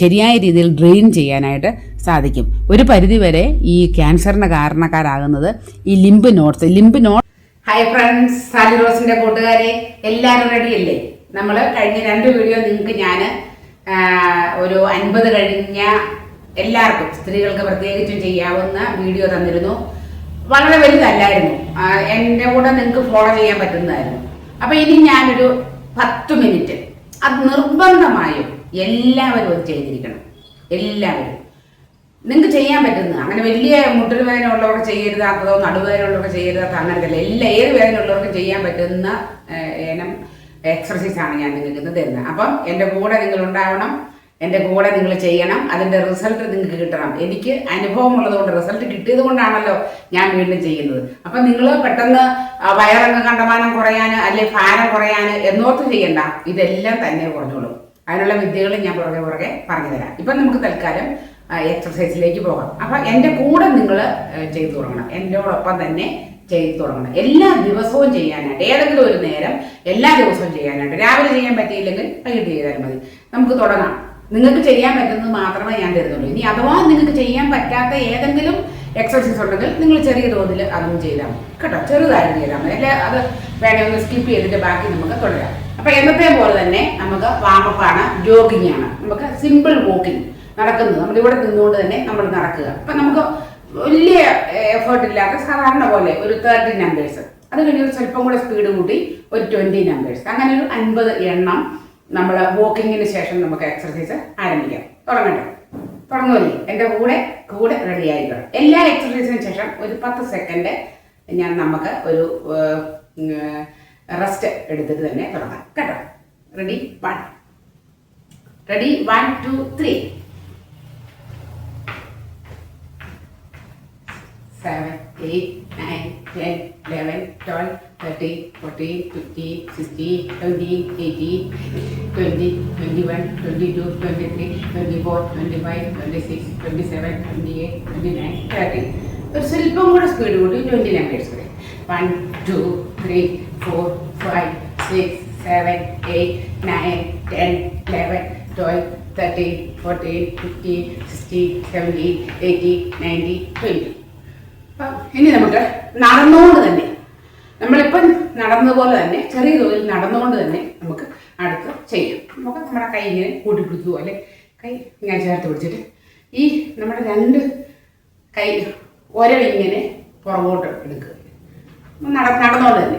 ശരിയായ രീതിയിൽ ഡ്രെയിൻ ചെയ്യാനായിട്ട് സാധിക്കും. ഒരു പരിധിവരെ ഈ ക്യാൻസറിന് കാരണക്കാരാകുന്നത് ഈ lymph nodes. Lymph node hi friends Sally റോസിന്റെ കൂട്ടുകാരെ എല്ലാവരും റെഡിയല്ലേ നമ്മൾ കഴിഞ്ഞ രണ്ട് വീഡിയോ നിങ്ങൾക്ക് ഞാൻ ഒരു അൻപത് കഴിഞ്ഞ എല്ലാവർക്കും സ്ത്രീകൾക്ക് പ്രത്യേകിച്ചും ചെയ്യാവുന്ന വീഡിയോ തന്നിരുന്നു. വളരെ വലുതല്ലായിരുന്നു. എന്റെ കൂടെ നിങ്ങൾക്ക് ഫോളോ ചെയ്യാൻ പറ്റുന്നതായിരുന്നു. അപ്പം ഇനി ഞാനൊരു പത്ത് മിനിറ്റ് അത് നിർബന്ധമായും എല്ലാവരും അത് ചെയ്തിരിക്കണം. എല്ലാവരും. നിങ്ങൾക്ക് ചെയ്യാൻ പറ്റുന്ന അങ്ങനെ വലിയ മുട്ടൽ വേദന ഉള്ളവർക്ക് ചെയ്യരുതാത്തതോ നടുവേദന ഉള്ളവർക്ക് ചെയ്യരുതാത്ത അങ്ങനത്തെ അല്ല എല്ലാ ഏത് വേദന ഉള്ളവർക്കും ചെയ്യാൻ പറ്റുന്ന ഇനം എക്സർസൈസ് ആണ് ഞാൻ നിങ്ങൾക്ക് തരുന്നത്. അപ്പം എന്റെ കൂടെ നിങ്ങൾ ഉണ്ടാവണം. എന്റെ കൂടെ നിങ്ങൾ ചെയ്യണം. അതിന്റെ റിസൾട്ട് നിങ്ങൾക്ക് കിട്ടണം. എനിക്ക് അനുഭവമുള്ളതുകൊണ്ട് റിസൾട്ട് കിട്ടിയത് കൊണ്ടാണല്ലോ ഞാൻ വീണ്ടും ചെയ്യുന്നത്. അപ്പം നിങ്ങൾ പെട്ടെന്ന് വയറങ്ങ് കണ്ടമാനം കുറയാൻ അല്ലെങ്കിൽ ഭാരം കുറയാൻ എന്നോർത്ത് ചെയ്യണ്ട. ഇതെല്ലാം തന്നെ കുറഞ്ഞോളും. അതിനുള്ള വിദ്യകൾ ഞാൻ പുറകെ പുറകെ പറഞ്ഞു തരാം. ഇപ്പം നമുക്ക് തൽക്കാലം എക്സർസൈസിലേക്ക് പോകാം. അപ്പം എന്റെ കൂടെ നിങ്ങൾ ചെയ്തു തുടങ്ങണം. എന്നോടൊപ്പം തന്നെ ചെയ്തു തുടങ്ങണം. എല്ലാ ദിവസവും ചെയ്യാനായിട്ട് ഏതെങ്കിലും ഒരു നേരം എല്ലാ ദിവസവും ചെയ്യാനായിട്ട്. രാവിലെ ചെയ്യാൻ പറ്റിയില്ലെങ്കിൽ വൈകിട്ട് ചെയ്താലും മതി. നമുക്ക് തുടങ്ങാം. നിങ്ങൾക്ക് ചെയ്യാൻ പറ്റുന്നത് മാത്രമേ ഞാൻ തരുന്നുള്ളൂ. ഇനി അഥവാ നിങ്ങൾക്ക് ചെയ്യാൻ പറ്റാത്ത ഏതെങ്കിലും എക്സർസൈസ് ഉണ്ടെങ്കിൽ നിങ്ങൾ ചെറിയ തോതിൽ അതും ചെയ്താൽ മതി. കേട്ടോ? ചെറുതായിട്ട് ചെയ്താൽ മതി. അല്ലെ അത് വേണേ ഒന്ന് സ്കിപ്പ് ചെയ്തിട്ട് ബാക്കി നമുക്ക് തുടരാം. അപ്പൊ എന്നത്തെ പോലെ തന്നെ നമുക്ക് വാമപ്പാണ് ജോഗിങ് ആണ് നമുക്ക് സിമ്പിൾ വാക്കിംഗ് നടക്കുന്നത്. നമ്മൾ ഇവിടെ നിന്നുകൊണ്ട് തന്നെ നമ്മൾ നടക്കുക. അപ്പൊ നമുക്ക് വലിയ എഫേർട്ട് ഇല്ലാത്ത സാധാരണ പോലെ ഒരു തേർട്ടി നമ്പേഴ്സ് അത് കഴിഞ്ഞ് സ്വല്പം കൂടെ സ്പീഡ് കൂട്ടി ഒരു ട്വന്റി നമ്പേഴ്സ് അങ്ങനെ ഒരു അൻപത് എണ്ണം നമ്മൾ വാക്കിങ്ങിന് ശേഷം നമുക്ക് എക്സർസൈസ് ആരംഭിക്കാം. തുടങ്ങട്ടെ. തുടങ്ങുമല്ലേ എന്റെ കൂടെ കൂടെ റെഡി ആയിക്കോളാം എല്ലാ എക്സർസൈസിന് ശേഷം ഒരു പത്ത് സെക്കൻഡ് ഞാൻ നമുക്ക് ഒരു റെസ്റ്റ് എടുത്തിട്ട് തന്നെ തുടങ്ങാം. കേട്ടോ? Ready one ready one two three seven, eight, nine, ten, eleven, twelve, thirteen, fourteen, fifteen, sixteen, seventeen, eighteen, twenty, twenty-one, twenty-two, twenty-three, twenty-four, twenty-five, twenty-six, twenty-seven, twenty-eight, twenty-nine, thirty. ഒരു സ്വല്പം കൂടെ സ്പീഡ് കൂട്ടി twenty numbers വരെ one two three four five six seven eight nine ten eleven twelve thirteen fourteen fifteen sixteen seventeen eighteen nineteen twenty ഇനി നമുക്ക് നടന്നുകൊണ്ട് തന്നെ നമ്മളിപ്പം നടന്നതുപോലെ തന്നെ ചെറിയ തോതിൽ നടന്നുകൊണ്ട് തന്നെ നമുക്ക് അടുത്ത് ചെയ്യാം. നമുക്ക് നമ്മുടെ കൈ ഇങ്ങനെ കൂട്ടിപ്പിടിച്ചു പോലെ കൈ ഇങ്ങനെ ചേർത്ത് പിടിച്ചിട്ട് ഈ നമ്മുടെ രണ്ട് കൈ ഒരവിങ്ങനെ പുറകോട്ട് എടുക്കുക. നട നടന്നുകൊണ്ട് തന്നെ.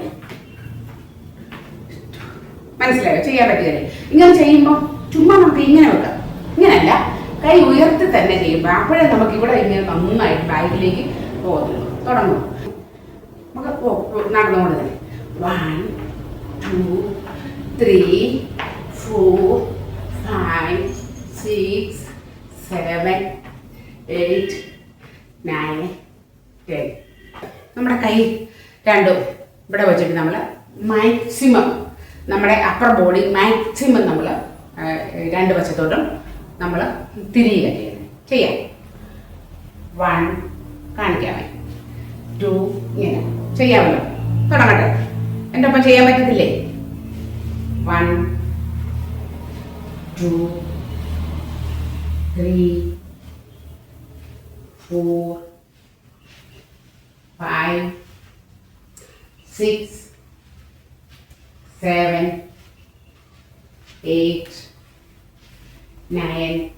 മനസ്സിലായോ? ചെയ്യാൻ പറ്റുകയല്ലേ. ഇങ്ങനെ ചെയ്യുമ്പോൾ ചുമ്മാ നമുക്ക് ഇങ്ങനെ വെക്കാം. ഇങ്ങനെയല്ല കൈ ഉയർത്തി തന്നെ ചെയ്യുമ്പോൾ അപ്പോഴേ നമുക്ക് ഇവിടെ ഇങ്ങനെ നന്നായിട്ട് ബാഗിലേക്ക് പോകുന്നുള്ളൂ തുടങ്ങും. നമുക്ക് നടന്നുകൊണ്ട് തന്നെ one two three four five six seven eight nine ten നമ്മുടെ കൈ രണ്ടും ഇവിടെ വെച്ചിട്ട് നമ്മൾ മാക്സിമം നമ്മുടെ അപ്പർ ബോഡി മാക്സിമം നമ്മൾ രണ്ട് വശത്തോട്ടും നമ്മൾ തിരിയുക ചെയ്യാം. വൺ കാണിക്കാമേ ടു ഇങ്ങനെ. ചെയ്യാമല്ലോ. തുടങ്ങട്ടെ. എന്റെ ഒപ്പം ചെയ്യാൻ പറ്റത്തില്ലേ? One two three four five six seven eight nine,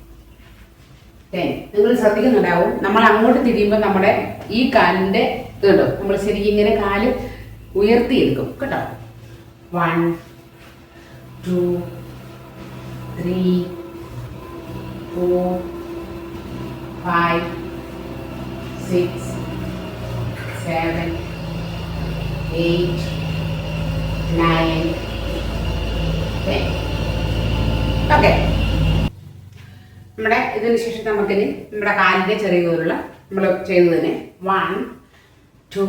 നിങ്ങൾ ശ്രദ്ധിക്കുന്നുണ്ടാവും. നമ്മൾ അങ്ങോട്ട് തിരിയുമ്പോൾ നമ്മുടെ ഈ കാലിന്റെ ഇതുണ്ടോ? നമ്മൾ ശരിക്കും ഇങ്ങനെ കാൽ ഉയർത്തിയെടുക്കും കേട്ടോ? One two three four five six seven eight nine. Okay നമ്മുടെ ഇതിന് ശേഷം നമുക്കിനി നമ്മുടെ കാലിന്റെ ചെറിയ തോതിലുള്ള നമ്മൾ ചെയ്യുന്നതിന് one two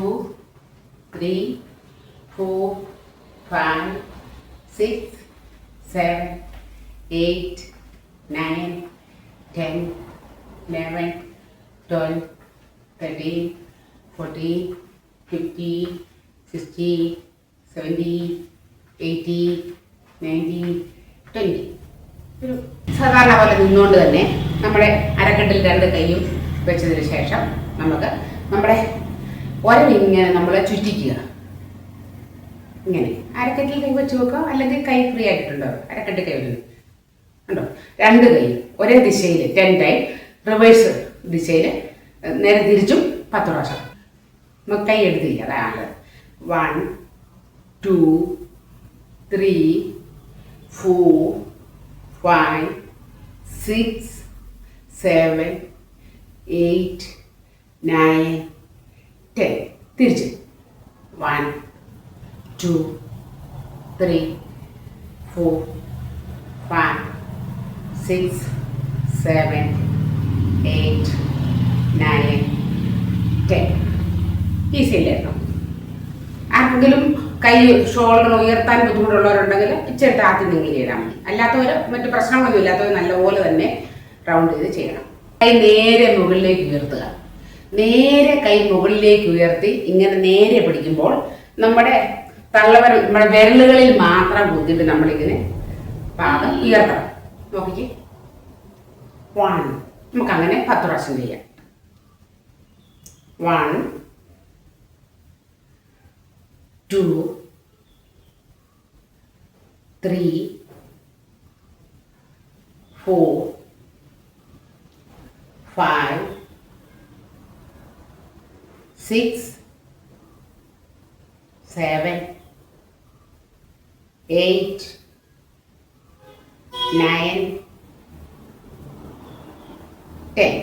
three four five six seven eight nine ten eleven twelve thirteen fourteen fifty sixteen seventeen eighteen nineteen twenty ഒരു സാധാരണ പോലെ നിന്നുകൊണ്ട് തന്നെ നമ്മുടെ അരക്കെട്ടിൽ രണ്ട് കൈയും വെച്ചതിന് ശേഷം നമുക്ക് നമ്മുടെ ഒരവിങ്ങനെ നമ്മൾ ചുറ്റിക്കുക. ഇങ്ങനെ. അരക്കെട്ടിൽ കൈ വെച്ച് വെക്കുക അല്ലെങ്കിൽ കൈ ഫ്രീ ആയിട്ടുണ്ടോ? അരക്കെട്ട് കൈ വെച്ച് ഉണ്ടോ രണ്ട് കൈ. ഒരേ ദിശയിൽ ടെൻ ടൈം റിവേഴ്സ് ദിശയിൽ നേരെ തിരിച്ചും പത്ത് പ്രാവശ്യം. നമുക്ക് കൈ എടുത്തില്ല അതാണ് one two three four five six seven eight nine ten തിരിച്ച്. One two three four five six seven eight nine ten easy അല്ലായിരുന്നു ആർക്കെങ്കിലും കൈ ഷോൾഡർ ഉയർത്താൻ ബുദ്ധിമുട്ടുള്ളവരുണ്ടെങ്കിൽ ഇച്ചിരി താത്തി നീങ്ങി ചെയ്താൽ മതി അല്ലാത്തവർ മറ്റു പ്രശ്നങ്ങളൊന്നും ഇല്ലാത്തവർ നല്ലപോലെ തന്നെ റൗണ്ട് ചെയ്ത് ചെയ്യണം കൈ നേരെ മുകളിലേക്ക് ഉയർത്തുക. നേരെ കൈ മുകളിലേക്ക് ഉയർത്തി ഇങ്ങനെ നേരെ പിടിക്കുമ്പോൾ നമ്മുടെ തള്ളവർ നമ്മുടെ വിരലുകളിൽ മാത്രം കുത്തിയിട്ട് നമ്മളിങ്ങനെ പാദം ഉയർത്തണം. നോക്കിക്കേ. വൺ നമുക്കങ്ങനെ പത്ത് പ്രാവശ്യം ചെയ്യാം. One two three four five six seven eight nine ten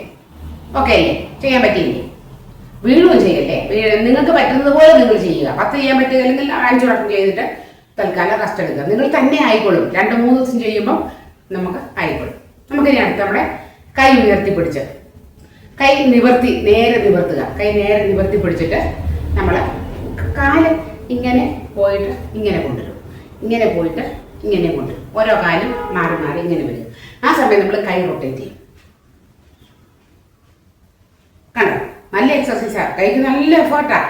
okay അല്ലേ ചെയ്യാൻ പറ്റിയില്ലേ? വീണ്ടും ചെയ്യല്ലേ നിങ്ങൾക്ക് പറ്റുന്നത് പോലെ നിങ്ങൾ ചെയ്യുക. പത്ത് ചെയ്യാൻ പറ്റുകയില്ലെങ്കിൽ അഞ്ച് വട്ടം ചെയ്തിട്ട് തൽക്കാലം റെസ്റ്റ് എടുക്കുക. നിങ്ങൾ തന്നെ ആയിക്കോളും. രണ്ട് മൂന്ന് ദിവസം ചെയ്യുമ്പോൾ നമുക്ക് ആയിക്കോളും. നമുക്കിനി അടുത്ത് നമ്മുടെ കൈ ഉയർത്തി പിടിച്ച്. കൈ നിവർത്തി നേരെ നിവർത്തുക. കൈ നേരെ നിവർത്തി പിടിച്ചിട്ട് നമ്മൾ കാൽ ഇങ്ങനെ പോയിട്ട് ഇങ്ങനെ കൊണ്ടുവരും. ഇങ്ങനെ പോയിട്ട് ഇങ്ങനെ കൊണ്ടുവരും. ഓരോ കാലും മാറി മാറി ഇങ്ങനെ വരും. ആ സമയം നമ്മൾ കൈ റൊട്ടേറ്റ് ചെയ്യും. കണ്ടോ? നല്ല എക്സസൈസാണ് കൈക്ക് നല്ല എഫേർട്ടാണ്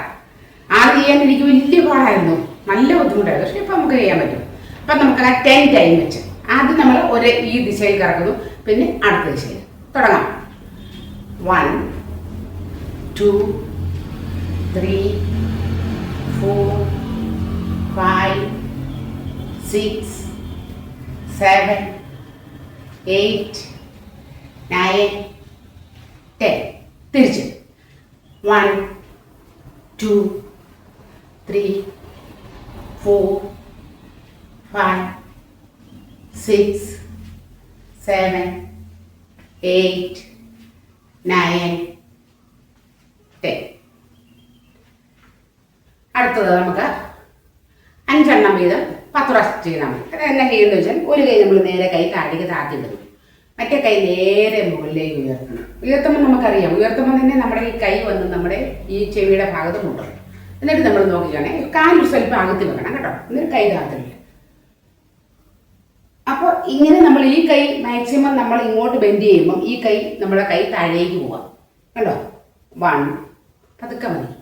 ആദ്യം ചെയ്യാൻ എനിക്ക് വലിയ പാടായിരുന്നു. നല്ല ബുദ്ധിമുട്ടായിരുന്നു. പക്ഷെ ഇപ്പം നമുക്ക് ചെയ്യാൻ പറ്റും. അപ്പം നമുക്ക് ആ ടെൻ ടൈം വെച്ച് ആദ്യം നമ്മൾ ഒരു ഈ ദിശയിൽ കറക്കുന്നു. പിന്നെ അടുത്ത ദിശയിൽ തുടങ്ങാം. One two three four five six seven eight nine ten തിരിച്ച്. One two three four five, six, seven, eight, nine, ten. അടുത്തത് നമുക്ക് അഞ്ചെണ്ണം വീതം പത്ത് പ്രാവശ്യം ചെയ്താൽ മതി അത് എന്നാ ചെയ്യുന്നത് വെച്ചാൽ ഒരു കൈ നമ്മൾ നേരെ കൈ താഴേക്ക് താത്തിടുന്നു മറ്റേ കൈ നേരെ മുകളിലേക്ക് ഉയർത്തണം. ഉയർത്തുമ്പോൾ നമുക്കറിയാം. ഉയർത്തുമ്പോൾ തന്നെ നമ്മുടെ ഈ കൈ വന്ന് നമ്മുടെ ഈ ചെവിയുടെ ഭാഗത്ത് മുട്ടണം. എന്നിട്ട് നമ്മൾ നോക്കുകയാണെ കാൽ സ്വല്പം അകത്തി വെക്കണം കേട്ടോ എന്നിട്ട് കൈ കാത്തില്ല അപ്പോൾ ഇങ്ങനെ നമ്മൾ ഈ കൈ മാക്സിമം നമ്മൾ ഇങ്ങോട്ട് ബെൻഡ് ചെയ്യുമ്പോൾ ഈ കൈ നമ്മുടെ കൈ താഴേക്ക് പോവാം. കണ്ടോ? വൺ പതുക്കെ മതി.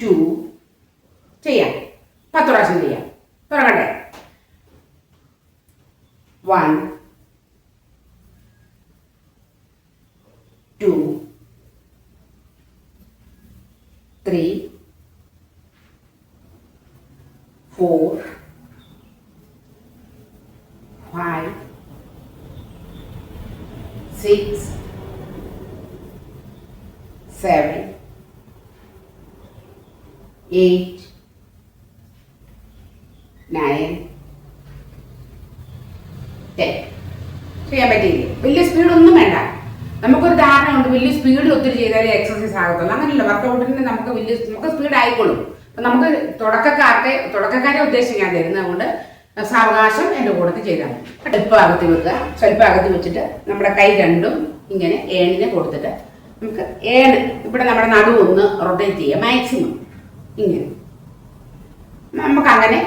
ടു ചെയ്യാം. പത്ത് പ്രാവശ്യം ചെയ്യാം. തുടങ്ങട്ടെ. One two three four five six seven eight nine ten ചെയ്യാൻ പറ്റിയില്ലേ? വലിയ സ്പീഡൊന്നും വേണ്ട. നമുക്കൊരു ധാരണ ഉണ്ട് വലിയ സ്പീഡിൽ ഒത്തിരി ചെയ്താലേ എക്സസൈസ് ആകത്തുള്ളൂ. അങ്ങനെയല്ല വർക്കൗട്ടിന് നമുക്ക് വലിയ നമുക്ക് സ്പീഡ് ആയിക്കോളും അപ്പം നമുക്ക് തുടക്കക്കാർക്ക് തുടക്കക്കാരെ ഉദ്ദേശം ഞാൻ തരുന്നത് കൊണ്ട് സാവകാശം എന്റെ കൂടത്തിൽ ചെയ്താൽ മതി. അകത്തി വെക്കുക. സ്വല്പം അകത്തി വെച്ചിട്ട് നമ്മുടെ കൈ രണ്ടും ഇങ്ങനെ ഏണിനെ കൊടുത്തിട്ട് നമുക്ക് ഏണ് ഇവിടെ നമ്മുടെ നടുവൊന്ന് റൊട്ടേറ്റ് ചെയ്യുക മാക്സിമം ഇങ്ങനെ. നമുക്ക് അങ്ങനെ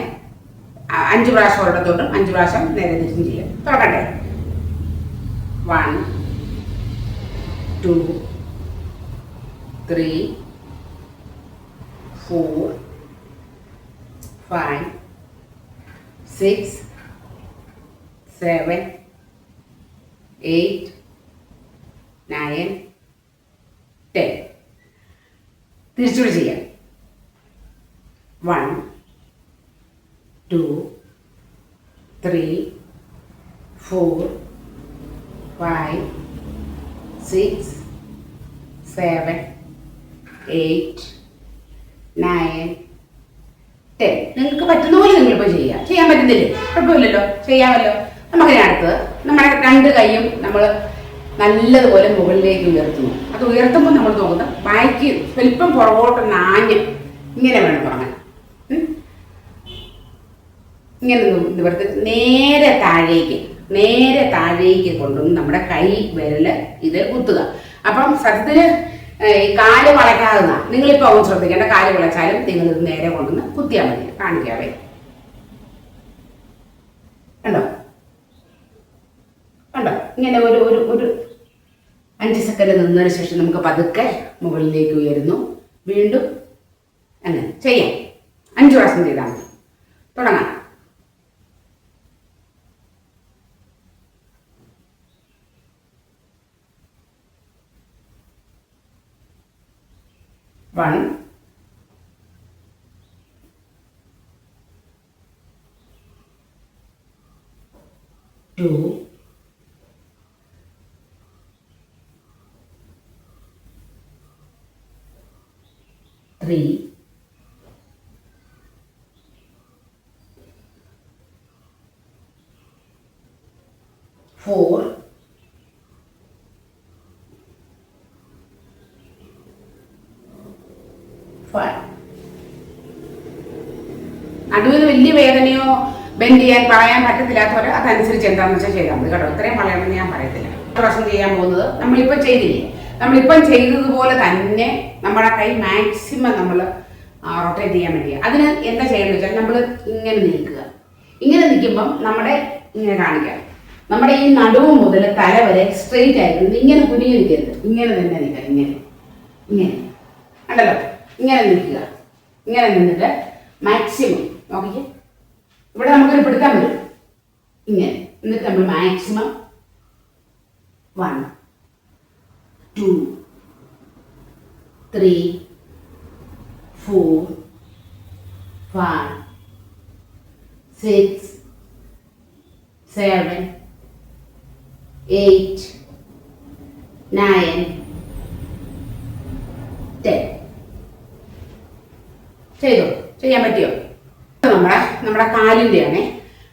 അഞ്ചു പ്രാവശ്യം ഒരിടത്തോട്ടും അഞ്ച് പ്രാവശ്യം നേരെ തിരിച്ചും ചെയ്യാം. തുടങ്ങട്ടെ. One two three four five six seven eight nine ten തിരിച്ചുകൂടി ചെയ്യാം one two three four five six seven eight nine ten നിങ്ങൾക്ക് പറ്റുന്ന പോലെ നിങ്ങളിപ്പോൾ ചെയ്യാം. ചെയ്യാൻ പറ്റുന്നില്ലേ? കുഴപ്പമില്ലല്ലോ. ചെയ്യാമല്ലോ. നമുക്ക് അടുത്തത്. നമ്മുടെ രണ്ട് കൈയും നമ്മൾ നല്ലതുപോലെ മുകളിലേക്ക് ഉയർത്തുന്നു. അത് ഉയർത്തുമ്പോൾ നമ്മൾ നോക്കുന്നത് ബാക്ക് വലിപ്പം പുറകോട്ട് നാഞ്ഞ് ഇങ്ങനെ വേണം തുടങ്ങാൻ? ഇങ്ങനെ നിവർത്തി നേരെ താഴേക്ക് നേരെ താഴേക്ക് കൊണ്ടുവന്ന് നമ്മുടെ കൈ വിരൽ ഇത് കുത്തുക. അപ്പം സത്യത്തിന് ഈ കാൽ വളയ്ക്കാവുന്ന നിങ്ങളിപ്പോൾ അവൻ ശ്രദ്ധിക്കേണ്ട കാൽ വിളച്ചാലും നിങ്ങൾ ഇത് നേരെ കൊണ്ടുവന്ന് കുത്തിയാൽ മതി. കാണിക്കാവേ കണ്ടോ? കണ്ടോ? ഇങ്ങനെ ഒരു ഒരു ഒരു അഞ്ച് സെക്കൻഡ് നിന്നതിന് ശേഷം നമുക്ക് പതുക്കെ മുകളിലേക്ക് ഉയരുന്നു. വീണ്ടും അങ്ങനെ ചെയ്യാം. അഞ്ച് പ്രാവശ്യം ചെയ്താൽ മതി. തുടങ്ങാം. 1 2 3 നടുവിന് വലിയ വേദനയോ ബെൻഡ് ചെയ്യാൻ പറയാൻ പറ്റത്തില്ലാത്തവർ അതനുസരിച്ച് എന്താണെന്ന് വെച്ചാൽ ചെയ്താൽ മതി കേട്ടോ. ഇത്രയും പറയണമെന്ന് ഞാൻ പറയത്തില്ല. പ്രാവശ്യം ചെയ്യാൻ പോകുന്നത്? നമ്മളിപ്പോൾ ചെയ്തില്ലേ? നമ്മളിപ്പം ചെയ്തതുപോലെ തന്നെ നമ്മുടെ കൈ മാക്സിമം നമ്മൾ റൊട്ടേറ്റ് ചെയ്യാൻ വേണ്ടി അതിന് എന്താ ചെയ്യേണ്ടത് വെച്ചാൽ നമ്മൾ ഇങ്ങനെ നിൽക്കുക. ഇങ്ങനെ നിൽക്കുമ്പം നമ്മുടെ ഇങ്ങനെ കാണിക്കാം. നമ്മുടെ ഈ നടുവ് മുതൽ തല വരെ സ്ട്രെയിറ്റ് ആയിരിക്കുന്നത് ഇങ്ങനെ കുനിഞ്ഞ് നിൽക്കരുത് ഇങ്ങനെ തന്നെ നിൽക്കുക. ഇങ്ങനെ. ഇങ്ങനെ. കണ്ടല്ലോ? ഇങ്ങനെ നിൽക്കുക. ഇങ്ങനെ നിന്നിട്ട് മാക്സിമം നോക്കിക്കേ. ഇവിടെ നമുക്കൊരു പിടുത്തം വരും. ഇങ്ങനെ. എന്നിട്ട് നമ്മൾ maximum one two three four five six seven eight nine ten ചെയ്തോ? ചെയ്യാൻ പറ്റിയോ? നമ്മുടെ നമ്മുടെ കാലിന്റെയാണേ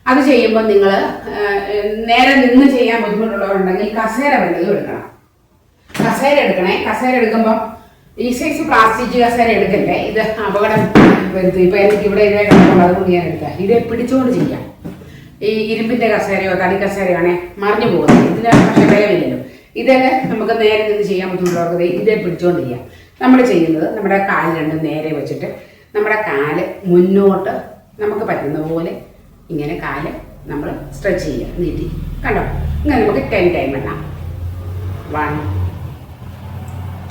അത് ചെയ്യുമ്പോൾ നിങ്ങൾ നേരെ നിന്ന് ചെയ്യാൻ ബുദ്ധിമുട്ടുള്ളവരുണ്ടെങ്കിൽ കസേര വല്ലതും എടുക്കണം. കസേര എടുക്കണേ. കസേര എടുക്കുമ്പോൾ ഈ സൈസ് പ്ലാസ്റ്റിക് കസേര എടുക്കല്ലേ? ഇത് അപകടം വരുത്തും. ഇപ്പം എനിക്ക് ഇവിടെ ഇതേ കിടക്കുള്ളൂ അതുകൊണ്ട് ഞാൻ എടുക്കാം ഇത് പിടിച്ചുകൊണ്ട് ചെയ്യാം. ഈ ഇരുമ്പിന്റെ കസേരയോ തടി കസേരയാണേ മറിഞ്ഞു പോകുന്നത്. ഇതിന് പക്ഷേ വിലയില്ലല്ലോ ഇതൊക്കെ നമുക്ക് നേരെ നിന്ന് ചെയ്യാൻ ബുദ്ധിമുട്ടുള്ളവർക്ക് ഇതേ പിടിച്ചുകൊണ്ട് ചെയ്യാം. നമ്മൾ ചെയ്യുന്നത് നമ്മുടെ കാൽ രണ്ടും നേരെ വെച്ചിട്ട് നമ്മുടെ കാൽ മുന്നോട്ട് നമുക്ക് പറ്റുന്ന പോലെ ഇങ്ങനെ കാൽ നമ്മൾ സ്ട്രെച്ച് ചെയ്യുക. നീട്ടി. കണ്ടോ? ഇങ്ങനെ നമുക്ക് ten time എണ്ണാം. One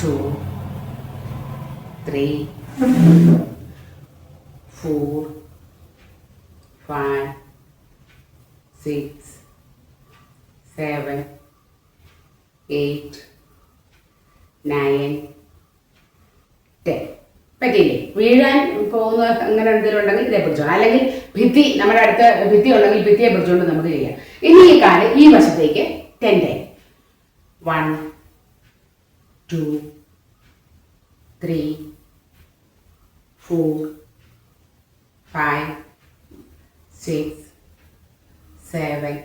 two three four five six seven eight nine ten പറ്റിയില്ലേ? വീഴാൻ പോകുന്ന അങ്ങനെ എന്തെങ്കിലും ഉണ്ടെങ്കിൽ ഇതേ പിടിച്ചോണം അല്ലെങ്കിൽ ഭിത്തി നമ്മുടെ അടുത്ത ഭിത്തി ഉണ്ടെങ്കിൽ ഭിത്തിയെ പിടിച്ചുകൊണ്ട് നമുക്ക് ചെയ്യാം. ഇനി ഈ കാൽ ഈ വശത്തേക്ക് ten time one two three four five six seven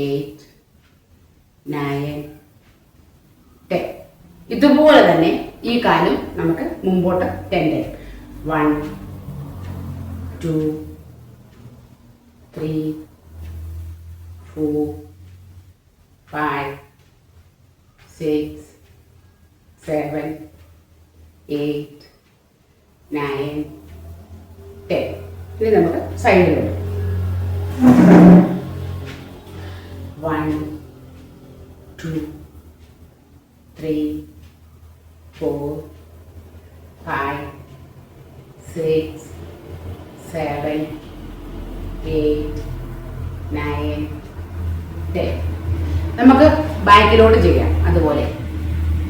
eight nine ten ഇതുപോലെ തന്നെ ഈ കാലും നമുക്ക് മുമ്പോട്ട് ten one two three four five six seven eight nine ten ഇനി നമുക്ക് സൈഡിലുണ്ട് one two three four, five, six, seven, eight, nine, ten. നമുക്ക് ബാക്കിലോട്ട് ചെയ്യാം. അതുപോലെ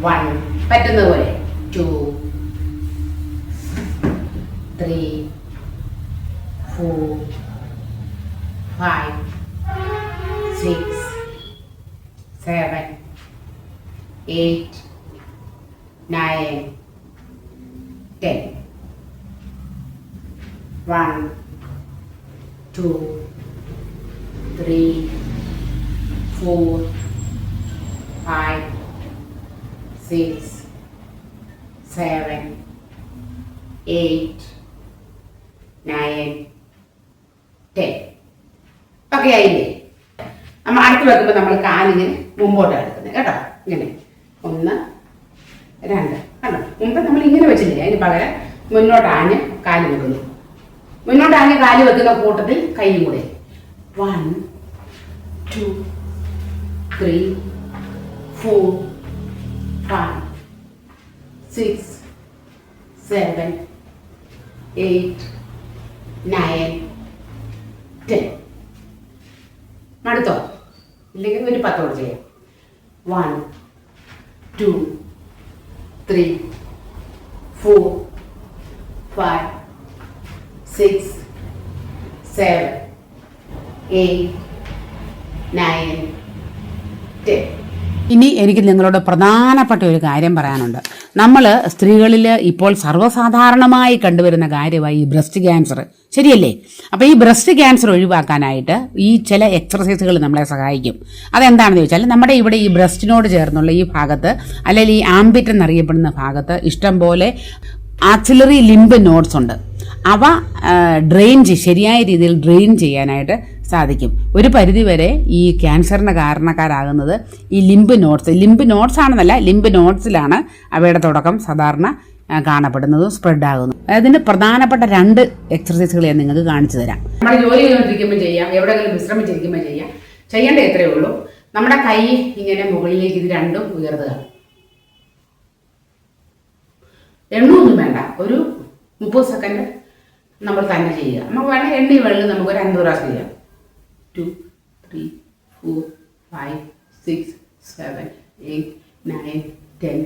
വൺ പറ്റുന്ന പോലെ. Two three four five six seven eight nine ten one two three four five six seven eight nine ten okay ആയില്ലേ? നമ്മൾ അടുത്ത് വെക്കുമ്പോൾ നമ്മൾ കാലിങ്ങനെ മുമ്പോട്ടാണ് എടുക്കുന്നത് കേട്ടോ? ഇങ്ങനെ. ഒന്ന് രണ്ട്. കണ്ടോ? മുമ്പ് നമ്മൾ ഇങ്ങനെ വെച്ചില്ലേ അതിന് പകരം മുന്നോട്ടാഞ്ഞ് കാൽ വെക്കുന്നു. മുന്നോട്ടാഞ്ഞ് കാൽ വെക്കുന്ന കൂട്ടത്തിൽ കൈയും കൂടെ. One two three four five six seven eight nine ten മടുത്തോ? ഇല്ലെങ്കിൽ ഒരു പത്തോട് ചെയ്യാം. One two three four five six seven eight nine ten. ഇനി എനിക്ക് നിങ്ങളോട് പ്രധാനപ്പെട്ട ഒരു കാര്യം പറയാനുണ്ട്. നമ്മൾ സ്ത്രീകളിൽ ഇപ്പോൾ സർവസാധാരണമായി കണ്ടുവരുന്ന കാര്യമായി ഈ ബ്രസ്റ്റ് ക്യാൻസർ ശരിയല്ലേ? അപ്പോൾ ഈ ബ്രസ്റ്റ് ക്യാൻസർ ഒഴിവാക്കാനായിട്ട് ഈ ചില എക്സർസൈസുകൾ നമ്മളെ സഹായിക്കും. അതെന്താണെന്ന് ചോദിച്ചാൽ നമ്മുടെ ഇവിടെ ഈ ബ്രസ്റ്റിനോട് ചേർന്നുള്ള ഈ ഭാഗത്ത് അല്ലെങ്കിൽ ഈ ആംബിറ്റ് എന്നറിയപ്പെടുന്ന ഭാഗത്ത് ഇഷ്ടം പോലെ ആക്സിലറി ലിംബ് നോട്ട്സ് ഉണ്ട്. അവ ഡ്രെയിൻ ശരിയായ രീതിയിൽ ഡ്രെയിൻ ചെയ്യാനായിട്ട് സാധിക്കും. ഒരു പരിധിവരെ ഈ ക്യാൻസറിന് കാരണക്കാരാകുന്നത് ഈ ലിംബ് നോട്ട്സ് ലിംബ് നോട്ട്സ് ആണെന്നല്ല ലിംബ് നോട്ട്സിലാണ് അവയുടെ തുടക്കം സാധാരണ കാണപ്പെടുന്നതും സ്പ്രെഡ് ആകുന്നു അതിന് പ്രധാനപ്പെട്ട രണ്ട് എക്സർസൈസുകൾ ഞാൻ നിങ്ങൾക്ക് കാണിച്ചു തരാം. നമ്മൾ ജോലി ചെയ്തുകൊണ്ടിരിക്കുമ്പോൾ ചെയ്യാം എവിടെയെങ്കിലും വിശ്രമിച്ചിരിക്കുമ്പോൾ ചെയ്യാം. ചെയ്യേണ്ട ഇത്രയേ ഉള്ളൂ. നമ്മുടെ കൈ ഇങ്ങനെ മുകളിലേക്ക് ഇത് രണ്ടും ഉയർത്തുക. എണ്ണൊന്നും വേണ്ട. ഒരു മുപ്പത് സെക്കൻഡ് നമ്മൾ തന്നെ ചെയ്യുക. നമുക്ക് വേണമെങ്കിൽ എണ്ണി വെള്ളം നമുക്ക് ഒരു അൻപത് പ്രാവശ്യം ചെയ്യാം. Two three four five six seven eight nine ten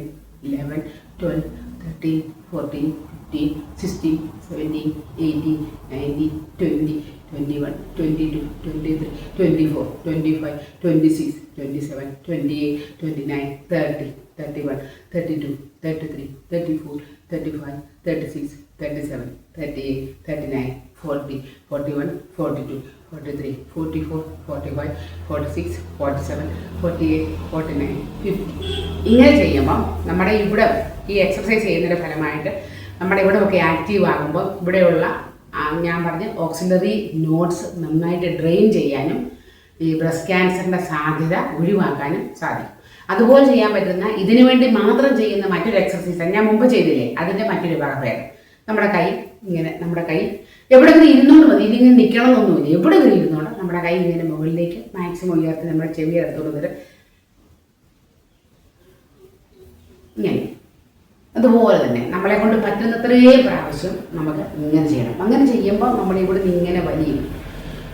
eleven twelve thirteen fourteen fifteen sixteen seventeen eighteen nineteen twenty twenty one twenty two twenty three twenty four twenty five twenty six twenty seven twenty eight twenty nine thirty thirty one thirty two thirty three thirty ഇങ്ങനെ ചെയ്യുമ്പോൾ നമ്മുടെ ഇവിടെ ഈ exercise ചെയ്യുന്നതിന്റെ ഫലമായിട്ട് നമ്മുടെ ഇവിടെ ഒക്കെ ആക്റ്റീവ് ആകുമ്പോൾ ഇവിടെയുള്ള ഞാൻ പറഞ്ഞ ഓക്സിലറി നോട്ട്സ് നന്നായിട്ട് ഡ്രെയിൻ ചെയ്യാനും ഈ ബ്രസ്റ്റ് ക്യാൻസറിന്റെ സാധ്യത ഒഴിവാക്കാനും സാധിക്കും. അതുപോലെ ചെയ്യാൻ പറ്റുന്ന ഇതിനു വേണ്ടി മാത്രം ചെയ്യുന്ന മറ്റൊരു എക്സർസൈസ് ഞാൻ മുമ്പ് ചെയ്തില്ലേ? അതിന്റെ മറ്റൊരു വകഭേദം നമ്മുടെ കൈ ഇങ്ങനെ നമ്മുടെ കൈ എവിടെങ്കിലും ഇരുന്നോണ്ട് മതി. ഇതിങ്ങനെ നിൽക്കണം എന്നൊന്നുമില്ല എവിടെങ്കിലും ഇരുന്നോണ്ട് നമ്മുടെ കൈ ഇങ്ങനെ മുകളിലേക്ക് മാക്സിമം ഉയർത്തി നമ്മുടെ ചെവി എടുത്തോണ്ട് വരും. ഇങ്ങനെ. അതുപോലെ തന്നെ നമ്മളെ കൊണ്ട് പറ്റുന്നത്രേ പ്രാവശ്യം നമുക്ക് ഇങ്ങനെ ചെയ്യണം. അങ്ങനെ ചെയ്യുമ്പോൾ നമ്മൾ ഇവിടെ നിന്ന് ഇങ്ങനെ വലിയും.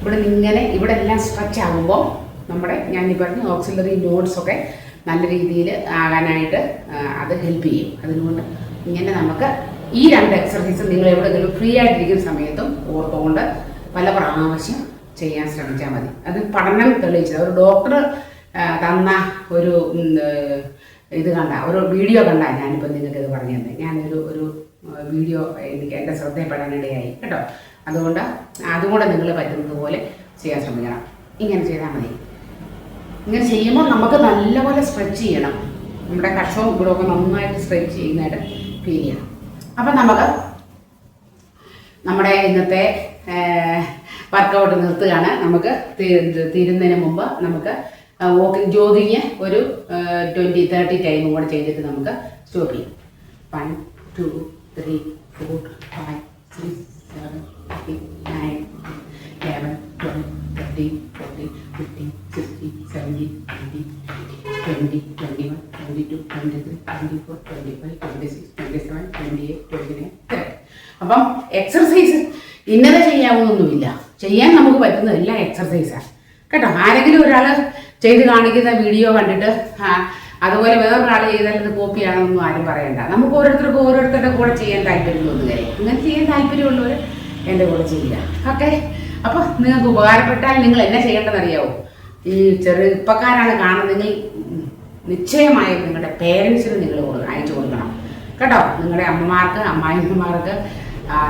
ഇവിടെ നിന്ന് ഇങ്ങനെ ഇവിടെ എല്ലാം സ്ട്രെച്ച് ആകുമ്പോൾ നമ്മുടെ ഞാൻ ഈ പറഞ്ഞ ഓക്സിലറി നോട്ട്സൊക്കെ നല്ല രീതിയിൽ ആകാനായിട്ട് അത് ഹെൽപ്പ് ചെയ്യും. അതുകൊണ്ട് ഇങ്ങനെ നമുക്ക് ഈ രണ്ട് എക്സർസൈസ് നിങ്ങൾ എവിടെയെങ്കിലും ഫ്രീ ആയിട്ടിരിക്കുന്ന സമയത്തും ഓർത്തുകൊണ്ട് പല പ്രാവശ്യം ചെയ്യാൻ ശ്രമിച്ചാൽ മതി. അത് പഠനം തെളിയിച്ചത്. ഒരു ഡോക്ടർ തന്ന ഒരു ഇത് കണ്ട ഒരു വീഡിയോ കണ്ട ഞാനിപ്പോൾ നിങ്ങൾക്ക് ഇത് പറഞ്ഞു തന്നെ ഞാനൊരു ഒരു വീഡിയോ എനിക്ക് എന്റെ ശ്രദ്ധയപ്പെടാനിടയായി കേട്ടോ? അതുകൊണ്ട് അതും കൂടെ നിങ്ങൾ പറ്റുന്നത് പോലെ ചെയ്യാൻ ശ്രമിക്കണം. ഇങ്ങനെ ചെയ്താൽ മതി. ഇങ്ങനെ ചെയ്യുമ്പോൾ നമുക്ക് നല്ലപോലെ സ്ട്രെച്ച് ചെയ്യണം. നമ്മുടെ കഷവും ഇവിടെയൊക്കെ നന്നായിട്ട് സ്ട്രെച്ച് ചെയ്യുന്നതായിട്ട് ഫീൽ ചെയ്യണം അപ്പം നമുക്ക് നമ്മുടെ ഇന്നത്തെ വർക്കൗട്ട് നിർത്തുകയാണ്. നമുക്ക് തീരുന്നതിന് മുമ്പ് നമുക്ക് വോക്കിംഗ് ജോഗിങ് ഒരു ട്വന്റി തേർട്ടി ടൈമും കൂടെ ചെയ്തിട്ട് നമുക്ക് സ്റ്റോപ്പ് ചെയ്യാം. One two three four five six seven eight nine eleven twelve thirteen fourteen fifteen sixteen seventeen eighteen twenty twenty one twenty two twenty three twenty four twenty five twenty six twenty seven twenty eight twenty nine thirty അപ്പം exercise ഇന്നലെ ചെയ്യാവുന്നൊന്നുമില്ല. ചെയ്യാൻ നമുക്ക് പറ്റുന്ന എല്ലാ കേട്ടോ? ആരെങ്കിലും ഒരാൾ ചെയ്ത് കാണിക്കുന്ന വീഡിയോ കണ്ടിട്ട് അതുപോലെ വേറൊരാൾ ചെയ്താൽ ഇത് കോപ്പിയാണെന്നൊന്നും ആരും പറയണ്ട. നമുക്ക് ഓരോരുത്തർക്കും ഓരോരുത്തരുടെ കൂടെ ചെയ്യാൻ താല്പര്യം തോന്നുകയെ അങ്ങനെ ചെയ്യാൻ താല്പര്യമുള്ളവർ എന്റെ കൂടെ ചെയ്യുക ഓക്കെ? അപ്പോൾ നിങ്ങൾക്ക് ഉപകാരപ്പെട്ടാൽ നിങ്ങൾ എന്നെ ചെയ്യേണ്ടതെന്ന് അറിയാവോ ഈ ചെറുപ്പക്കാരാണ് കാണുന്നതെങ്കിൽ നിശ്ചയമായും നിങ്ങളുടെ പേരൻസിന് നിങ്ങൾ അയച്ചു കൊടുക്കണം. കേട്ടോ? നിങ്ങളുടെ അമ്മമാർക്ക് അമ്മായിമ്മമാർക്ക്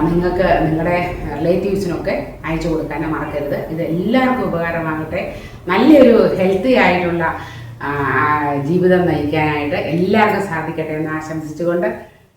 നിങ്ങൾക്ക് നിങ്ങളുടെ റിലേറ്റീവ്സിനൊക്കെ അയച്ചു കൊടുക്കാനും മറക്കരുത്. ഇത് എല്ലാവർക്കും ഉപകാരമാകട്ടെ. നല്ലൊരു ഹെൽത്തി ആയിട്ടുള്ള ജീവിതം നയിക്കാനായിട്ട് എല്ലാവർക്കും സാധിക്കട്ടെ എന്ന് ആശംസിച്ചുകൊണ്ട്